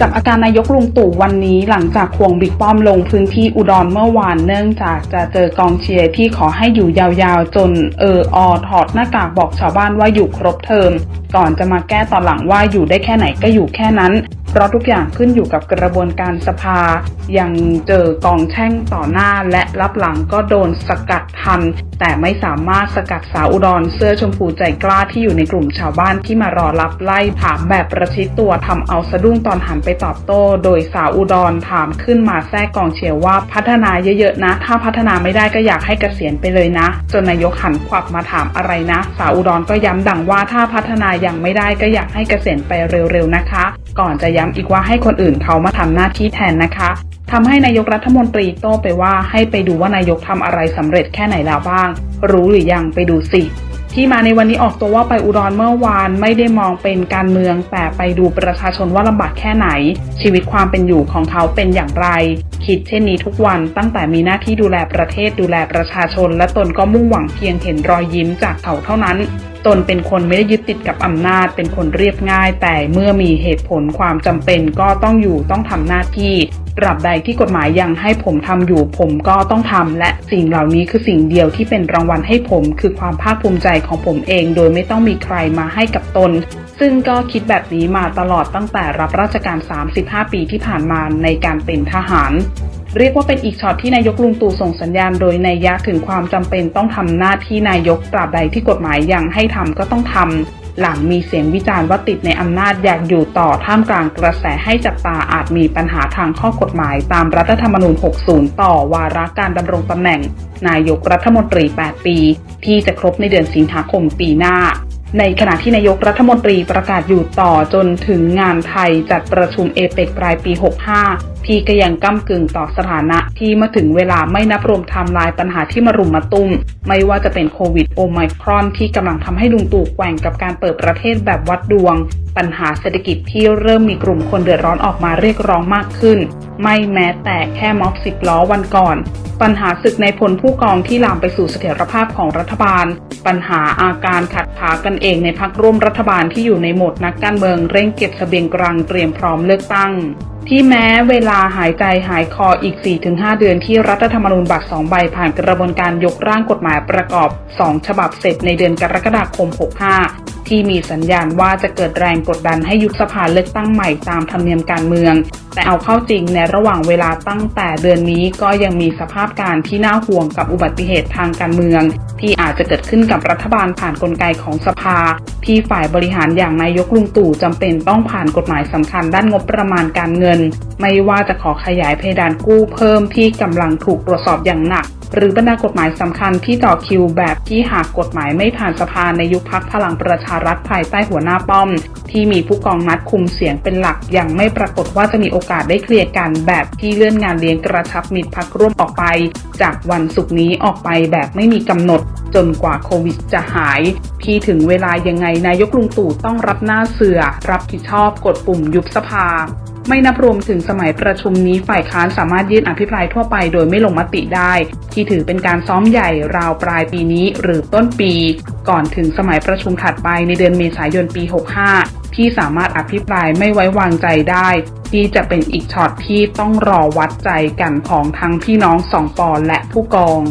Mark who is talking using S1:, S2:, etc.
S1: จับอาการนายกลุงตู่วันนี้หลังจากควงบิ๊กป้อมลงพื้นที่อุดรเมื่อวานเนื่องจากจะเจอกองเชียร์ที่ขอให้อยู่ยาวๆ จนเอออถอดหน้ากากบอกชาวบ้านว่าอยู่ครบเทอม ก่อนจะมาแก้ตอนหลังว่าอยู่ได้แค่ไหนก็อยู่แค่นั้น เพราะทุกอย่างขึ้นอยู่กับกระบวนการสภา ยังเจอกองแช่งต่อหน้าและรับหลังก็โดนสกัดทัน แต่ไม่สามารถสกัดสาวอุดรเสื้อชมพูใจกล้าที่อยู่ในกลุ่มชาวบ้านที่มารอรับไล่ถามแบบประชิดตัวทำเอาสะดุ้งตอนหันไปตอบโต้ โดยสาวอุดรถามขึ้นมาแทรกกองเชียร์ว่าพัฒนาเยอะๆนะ ถ้าพัฒนาไม่ได้ก็อยากให้เกษียณไปเลยนะ จนนายกหันขวับมาถามอะไรนะ สาวอุดรก็ย้ำดังว่าถ้าพัฒนายังไม่ได้ก็อยากให้เกษียณไปเร็วๆนะคะก่อนจะย้ำอีกว่าให้คนอื่นเขามาทำหน้าที่แทนนะคะทำให้นายกรัฐมนตรีโต้ไปว่าให้ไปดูว่านายกทำอะไรสำเร็จแค่ไหนแล้วบ้าง รู้หรือยังไปดูสิที่มาในวันนี้ออกตัวว่าไปอุดรเมื่อวานไม่ได้มองเป็นการเมือง แต่ไปดูประชาชนว่าลำบากแค่ไหน ชีวิตความเป็นอยู่ของเขาเป็นอย่างไร คิดเช่นนี้ทุกวันตั้งแต่มีหน้าที่ดูแลประเทศดูแลประชาชน และตนก็มุ่งหวังเพียงเห็นรอยยิ้มจากเขาเท่านั้น ตนเป็นคนไม่ได้ยึดติดกับอำนาจ เป็นคนเรียบง่าย แต่เมื่อมีเหตุผลความจำเป็นก็ต้องอยู่ต้องทำหน้าที่ตราบใดที่กฎหมายยังให้ผมทำอยู่ผมก็ต้องทำและสิ่งเหล่านี้คือสิ่งเดียวที่เป็นรางวัลให้ผม คือความภาคภูมิใจของผมเอง โดยไม่ต้องมีใครมาให้กับตน ซึ่งก็คิดแบบนี้มาตลอดตั้งแต่รับราชการ 35 ปีที่ผ่านมาในการเป็นทหาร เรียกว่าเป็นอีกช็อตที่นายกลุงตู่ส่งสัญญาณโดยในยะถึงความจำเป็นต้องทำหน้าที่นายกตราบใดที่กฎหมายยังให้ทำก็ต้องทำหลังมีเสียงวิจารณ์ว่าติดในอำนาจอยากอยู่ต่อท่ามกลางกระแสให้จับตาอาจมีปัญหาทางข้อกฎหมายตามรัฐธรรมนูญ 60 ต่อวาระการดำรงตำแหน่ง นายกรัฐมนตรี 8 ปี ที่จะครบในเดือนสิงหาคมปีหน้า ในขณะที่นายกรัฐมนตรีประกาศอยู่ต่อจนถึงงานไทยจัดประชุมเอเปกปลายปี 65 ที่ก็ยังก้ากึ่งต่อสถานะที่มาถึงเวลาไม่นับรวมไทม์ไลน์ปัญหาที่มารุมมาตุ้ม ไม่ว่าจะเป็นโควิดโอไมครอนที่กำลังทำให้ลุงตู่แกว่งกับการเปิดประเทศแบบวัดดวง ปัญหาเศรษฐกิจที่เริ่มมีกลุ่มคนเดือดร้อนออกมาเรียกร้องมากขึ้น ไม่แม้แต่แค่ม็อบสิบล้อวันก่อน ปัญหาศึกในพลผู้กองที่ลามไปสู่เสถียรภาพของรัฐบาล ปัญหาอาการขัดขากันเองในพักร่วมรัฐบาลที่อยู่ในโหมดนักการเมืองเร่งเก็บเสบียงกลางเตรียมพร้อมเลือกตั้ง ที่แม้เวลาหายใจหายคออีก 4-5 เดือนที่รัฐธรรมนูญบัตร2ใบผ่านกระบวนการยกร่างกฎหมายประกอบ 2 ฉบับเสร็จในเดือนกรกฎาคม 65 ที่มีสัญญาณว่าจะเกิดแรงกดดันให้ยุบสภาเลือกตั้งใหม่ตามธรรมเนียมการเมือง แต่เอาเข้าจริงในระหว่างเวลาตั้งแต่เดือนนี้ก็ยังมีสภาพการที่น่าห่วงกับอุบัติเหตุทางการเมือง ที่อาจจะเกิดขึ้นกับรัฐบาลผ่านกลไกของสภา ที่ฝ่ายบริหารอย่างนายกลุงตู่จำเป็นต้องผ่านกฎหมายสำคัญด้านงบประมาณการเงิน ไม่ว่าจะขอขยายเพดานกู้เพิ่มที่กำลังถูกตรวจสอบอย่างหนัก หรือบรรดากฎหมายสำคัญที่ต่อคิวแบบที่หากกฎหมายไม่ผ่านสภาในยุคพักพลังประชารัฐภายใต้หัวหน้าป้อม ที่มีผู้กองนัดคุมเสียงเป็นหลัก ยังไม่ปรากฏว่าจะมีโอกาสได้เคลียร์กันแบบที่เลื่อนงานเลี้ยงกระชับมิตรพักร่วมออกไป จากวันศุกร์นี้ออกไปแบบไม่มีกำหนดจนกว่าโควิดจะหาย ที่ถึงเวลายังไงนายกลุงตู่ต้องรับหน้าเสือ รับผิดชอบกดปุ่มยุบสภา ไม่นับรวมถึงสมัยประชุมนี้ฝ่ายค้านสามารถยื่นอภิปรายทั่วไปโดยไม่ลงมติได้ ที่ถือเป็นการซ้อมใหญ่ราวปลายปีนี้หรือต้นปี ก่อนถึงสมัยประชุมถัดไปในเดือนเมษายนปี 65 ที่สามารถอภิปรายไม่ไว้วางใจได้ ที่จะเป็นอีกช็อตที่ต้องรอวัดใจกันของทั้งพี่น้องสองปอและผู้กอง